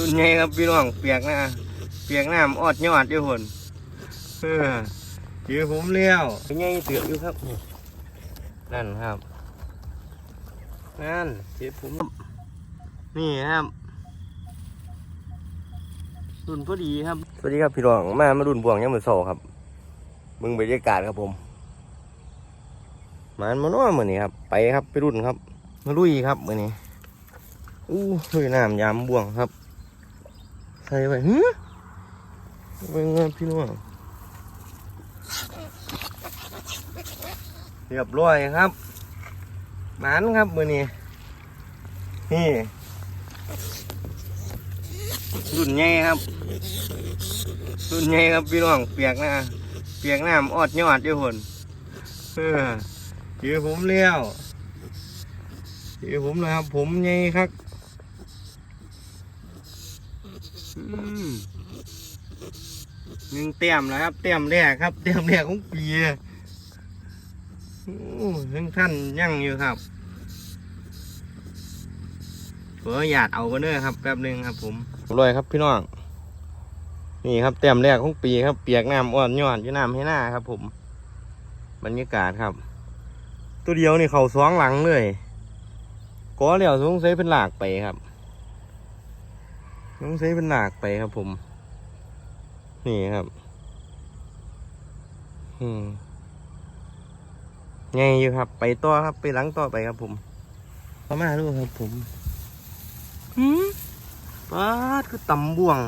รุ่นใหญ่ครับพี่น้องเปียกนะเปียกน้ำอดยอดอยู่หุ่นเออเจอผมเลี้ยวเป็นไงเตือกอยู่ครับ นั่นครับ นั่นเจอผม นี่ครับรุ่นพอดีครับ สวัสดีครับพี่น้อง มา มารุ่นบวงยังมือโซครับ มึงบรรยากาศครับผมมันมาโน่นมือนนี้ครับ ไปครับไปรุ่นครับ มาลุยครับเหมือนนี้อู้เฮ้ยน้ำยามบ่วงครับ ใส่ไปฮึเป็นไงพี่น้องเรียบร้อยครับหมันครับมือนี้นี่รุ่นใหญ่ครับ รุ่นใหญ่ครับพี่น้องเปียกนะเปียกน้ำออดยอดอยู่หุ่นเออเจอผมเลี้ยวเจอผมนะครับ ผมใหญ่ครับ อืม หนึ่งเต็มแล้วครับเต็มแรกครับเต็มแรกของปีโอ้ทั้งท่านยั่งอยู่ครับขอหยาดเอาไปเด้อครับแป๊บหนึงครับ ผมรวยครับพี่น้องนี่ครับเต็มแรกของปีครับเปียกน้ำอ่อนยอดอยู่น้ำให้หน้าครับ ผม บรรยากาศครับ ตัวเดียวนี่เขาสองหลังเลยก็เหลี้ยวสงสัยเป็นหลากไปครับ น้องเซเป็นหลากไปครับผม นี่ครับ อืมไงอยู่ครับ ไปต่อครับ ไปหลังต่อไปครับผมเข้ามาดูครับผมหืมป้าดคือตำบ่วง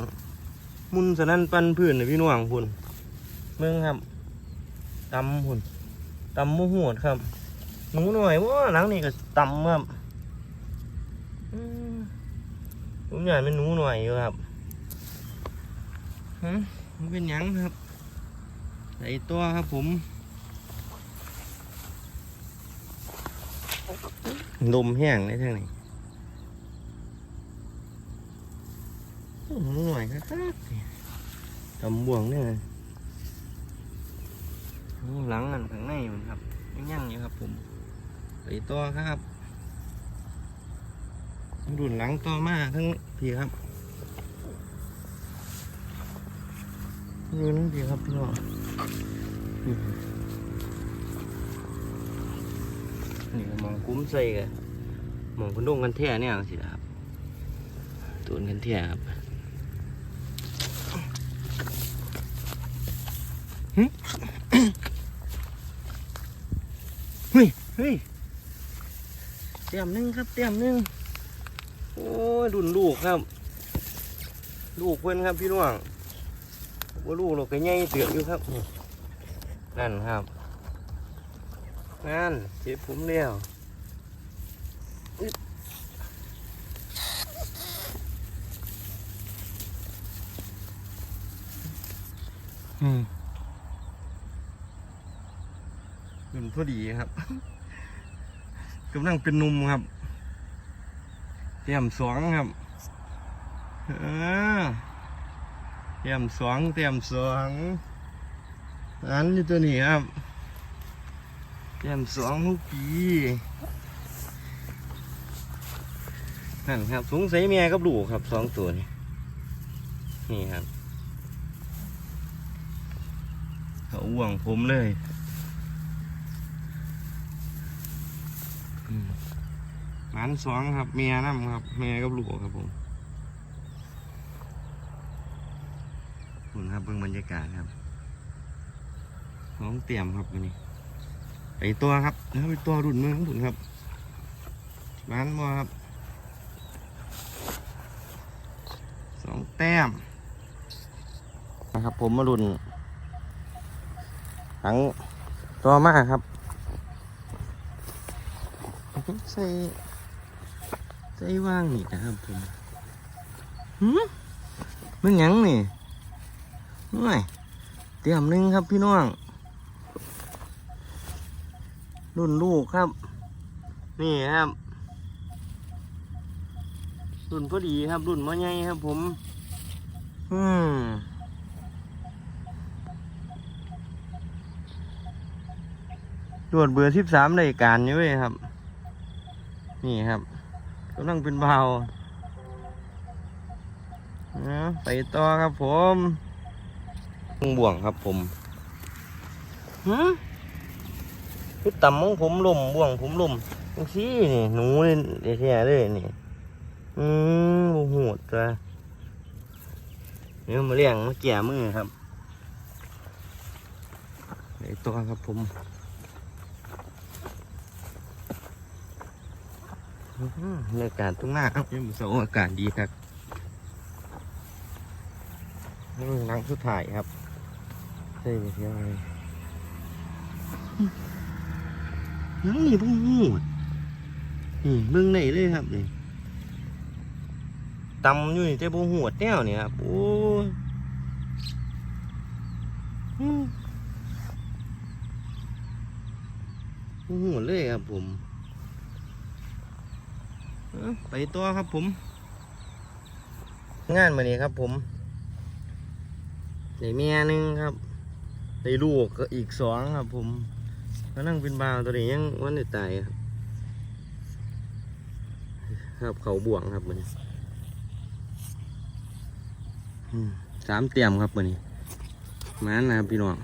มุนสนั่นปันพื้นเลยพี่น้องคุณเมืองครับตำหุ่นตำมูหวดครับ หนูหน่อยว่าหลังนี่ก็ตำครับอืม ผมอยากเป็นหนูหน่อยอยู่ครับฮะมันเป็นหยังครับใส่ตัวครับผมลมแห้งได้ทางไหนโอ้หนูหน่อยครับตำบ่วงเนี่ยโอ้หลังอันข้างในมันครับยังยังอยู่ครับผมใส่ตัวครับ รุ่นหลังต่อมาทั้งพี่ครับอยู่นั่นพี่ครับพี่น้องนี่นี่ก็มองคุ้มใส่กันมองคนดงกันแท่เนี่ยสิครับตูนกันแท่ครับหึเฮ้ยเฮ้ยเตรียมหนึ่งครับเตรียมหนึ่ง โอ้ยดุนลูกครับ ลูกเพื่อนครับพี่น้องว่าลูกเราก็ใหญ่เตือกอยู่ครับนี่นั่นครับ นั่นเจ็บผมเลี้ยวอึ๊ดอืมดุนพอดีครับกำลังเป็นหนุ่มครับ เตรียมสองครับเออเตรียมสองเตรียมสองอันอยู่ตัวนี้ครับเตรียมสองทุกปีนั่นครับสงสัยเมียกับลูกครับสองตัวนี้นี่ครับเขาอ้วงผมเลย อืม หลานสองครับ เมียน้ำครับเมียกับลูกครับผมคุณครับเบิ่งบรรยากาศครับน้องเตรียมครับวันนี้ไปตัวครับแล้วไปตัวรุ่นเมืองบุญครับร้านมาครับสองแต้มนะครับผมมารุ่นหังตัวมากครับใส่ ใจว่างนี่นะครับผมหืมมันหยังนี่น้อยเตรียมหนึ่งครับพี่น้อง รุ่นลูกครับ นี่ครับ รุ่นพอดีครับ รุ่นมอใหญ่ครับผม อืมตรวจเบอร์สิบสามรายการอยู่เว้ยครับ นี่ครับ กำลังเป็นเบาอ่าไปต่อครับผมบ่วงครับผมหืมคือต่ำของผมลมบ่วงผมลมจังซี่นี่หนูนี่เดี๋ยวแค่เลยนี่อืมโอ้โหดจ้ะเนี่ยวมาเลี้ยงมาแก่มือครับไปต่อครับผม อากาศทุ่งนาครับยังมือเสาอากาศดีครับนี่หลังสุดท้ายครับใช่ไปเที่ยวเลยหลังนี่พิ่งหูดนี่เบิ่งไหนเลยครับนี่ตำอยู่นี่แต่บ่หวดแนวนี่ครับโอ้ยอืมบ่หวเลยครับผม ไปต่อครับผม งานมานี้ครับผมได้เมียหนึ่งครับได้ลูกก็อีกสองครับ ผมก็นั่งเป็นบาวตัวนี้ยังวันได้ตายครับครับเขาบ่วงครับมันสามเตียมครับมันนี้มานะครับพี่น้อง